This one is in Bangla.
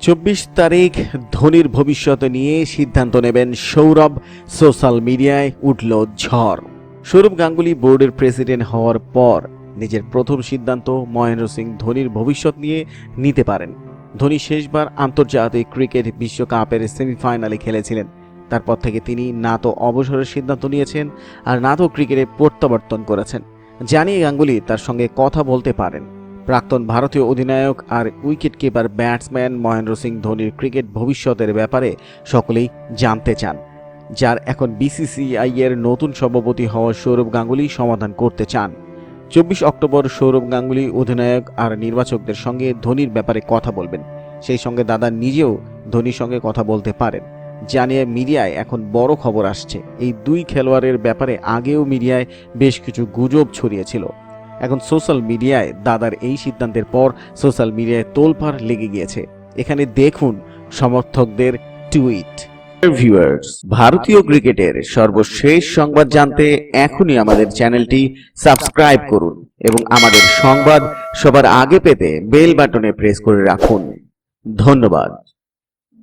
চব্বিশ তারিখ ধোনির ভবিষ্যৎ নিয়ে সিদ্ধান্ত নেবেন সৌরভ। সোশ্যাল মিডিয়ায় উঠল ঝড়। সৌরভ গাঙ্গুলি বোর্ডের প্রেসিডেন্ট হওয়ার পর নিজের প্রথম সিদ্ধান্ত মহেন্দ্র সিং ধোনির ভবিষ্যৎ নিয়ে নিতে পারেন। ধোনি শেষবার আন্তর্জাতিক ক্রিকেট বিশ্বকাপের সেমিফাইনালে খেলেছিলেন। তারপর থেকে তিনি না তো অবসরের সিদ্ধান্ত নিয়েছেন আর না তো ক্রিকেটে প্রত্যাবর্তন করেছেন। জানিয়ে গাঙ্গুলি তার সঙ্গে কথা বলতে পারেন। প্রাক্তন ভারতীয় অধিনায়ক আর wicket keeper batsman Mahendra Singh ধোনির ক্রিকেট ভবিষ্যতের ব্যাপারে সকলেই জানতে চান, যার এখন বিসিসিআই এর নতুন সভাপতি হওয়া সৌরভ গাঙ্গুলি সমাধান করতে চান। চব্বিশ অক্টোবর সৌরভ গাঙ্গুলি অধিনায়ক আর নির্বাচকদের সঙ্গে ধোনির ব্যাপারে কথা বলবেন। সেই সঙ্গে দাদা নিজেও ধোনির সঙ্গে কথা বলতে পারেন, জানিয়ে মিডিয়ায় এখন বড় খবর আসছে। এই দুই খেলোয়াড়ের ব্যাপারে আগেও মিডিয়ায় বেশ কিছু গুজব ছড়িয়েছিল। এখন সোশ্যাল মিডিয়ায় দাদার এই সিদ্ধান্তের পর সোশ্যাল মিডিয়ায় তোলপাড় লেগে গিয়েছে। এখানে দেখুন সমর্থকদের টুইট। ভিউয়ার্স ভারতীয় ক্রিকেটের সর্বশেষ সংবাদ জানতে এখনই আমাদের চ্যানেলটি সাবস্ক্রাইব করুন এবং আমাদের সংবাদ সবার আগে পেতে বেল বাটনে প্রেস করে রাখুন। ধন্যবাদ।